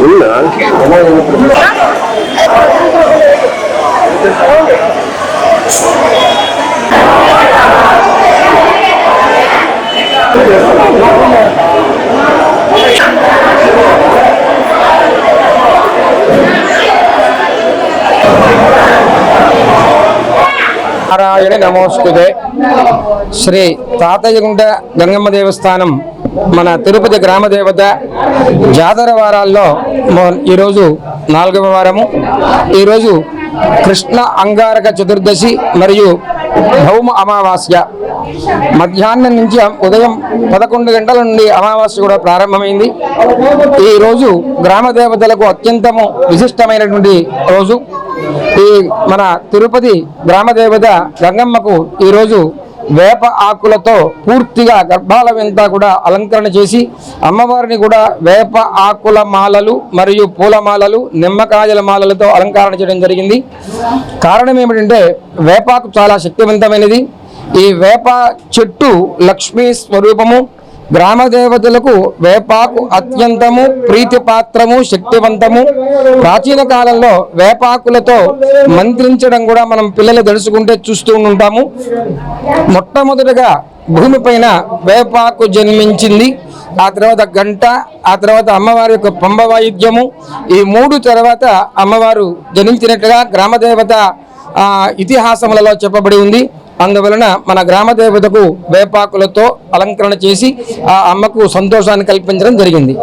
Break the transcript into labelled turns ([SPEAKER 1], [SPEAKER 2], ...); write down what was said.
[SPEAKER 1] உள்ள నారాయణ నమోస్తుతే శ్రీ తాతయ్యగుంట గంగమ్మ దేవస్థానం మన తిరుపతి గ్రామ దేవత జాతర వారాల్లో ఈరోజు నాలుగవ వారము ఈరోజు కృష్ణ అంగారక చతుర్దశి మరియు భౌమ అమావాస్య మధ్యాహ్నం నుంచి ఉదయం పదకొండు గంటల నుండి అమావాస్య కూడా ప్రారంభమైంది ఈ రోజు గ్రామ దేవతలకు అత్యంతము విశిష్టమైనటువంటి రోజు. ఈ మన తిరుపతి గ్రామదేవత గంగమ్మకు ఈరోజు వేప ఆకులతో పూర్తిగా గర్భాలమంతా కూడా అలంకరణ చేసి అమ్మవారిని కూడా వేప ఆకుల మాలలు మరియు పూలమాలలు నిమ్మకాయల మాలలతో అలంకరణ చేయడం జరిగింది. కారణం ఏమిటంటే వేపాకు చాలా శక్తివంతమైనది. ఈ వేప చెట్టు లక్ష్మీ స్వరూపము గ్రామ దేవతలకు వేపాకు అత్యంతము ప్రీతిపాత్రము శక్తివంతము. ప్రాచీన కాలంలో వేపాకులతో మంత్రించడం కూడా మనం పిల్లలు తెలుసుకుంటే చూస్తూ ఉంటాము. మొట్టమొదటిగా భూమిపైన వేపాకు జన్మించింది. ఆ తర్వాత గంట ఆ తర్వాత అమ్మవారి యొక్క పంబ వాయిద్యము. ఈ మూడు తర్వాత అమ్మవారు జనించినట్లుగా గ్రామదేవత ఇతిహాసములలో చెప్పబడి ఉంది. అందువలన మన గ్రామ దేవతకు వేపాకులతో అలంకరణ చేసి ఆ అమ్మకు సంతోషాన్ని కల్పించడం జరిగింది.